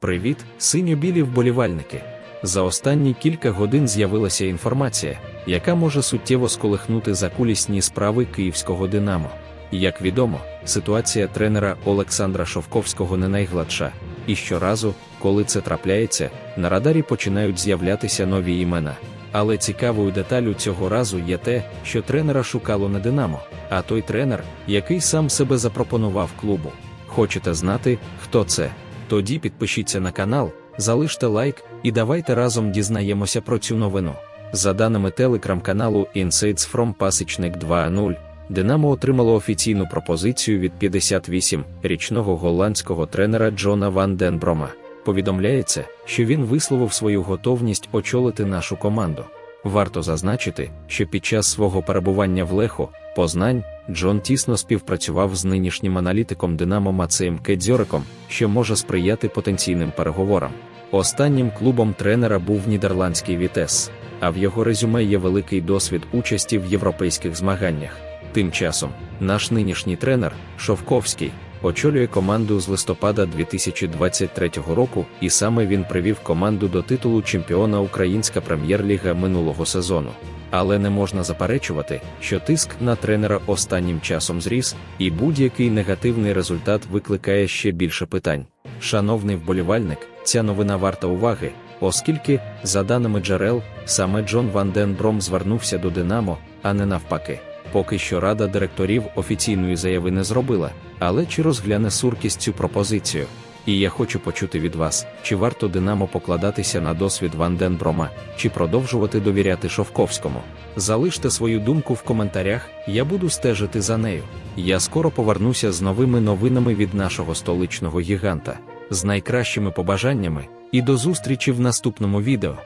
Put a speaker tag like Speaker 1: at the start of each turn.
Speaker 1: Привіт, синьо-білі вболівальники! За останні кілька годин з'явилася інформація, яка може суттєво сколихнути закулісні справи київського Динамо. Як відомо, ситуація тренера Олександра Шовковського не найгладша, і щоразу, коли це трапляється, на радарі починають з'являтися нові імена. Але цікавою деталю цього разу є те, що тренера шукало не Динамо, а той тренер, який сам себе запропонував клубу. Хочете знати, хто це? Тоді підпишіться на канал, залиште лайк і давайте разом дізнаємося про цю новину. За даними телеграм-каналу Insights from Пасічник 2.0, Динамо отримало офіційну пропозицію від 58-річного голландського тренера Джона Ван Денброма. Повідомляється, що він висловив свою готовність очолити нашу команду. Варто зазначити, що під час свого перебування в Лехо, Познань, Джон тісно співпрацював з нинішнім аналітиком Динамо Мацеєм Кедзьориком, що може сприяти потенційним переговорам. Останнім клубом тренера був нідерландський Вітес, а в його резюме є великий досвід участі в європейських змаганнях. Тим часом, наш нинішній тренер, Шовковський, очолює команду з листопада 2023 року, і саме він привів команду до титулу чемпіона Українська прем'єр-ліга минулого сезону. Але не можна заперечувати, що тиск на тренера останнім часом зріс, і будь-який негативний результат викликає ще більше питань. Шановний вболівальник, ця новина варта уваги, оскільки, за даними джерел, саме Джон Ван Ден Бром звернувся до Динамо, а не навпаки. Поки що рада директорів офіційної заяви не зробила, але чи розгляне Суркіс цю пропозицію? І я хочу почути від вас, чи варто Динамо покладатися на досвід Ван Денброма, чи продовжувати довіряти Шовковському. Залиште свою думку в коментарях, я буду стежити за нею. Я скоро повернуся з новими новинами від нашого столичного гіганта, з найкращими побажаннями, і до зустрічі в наступному відео.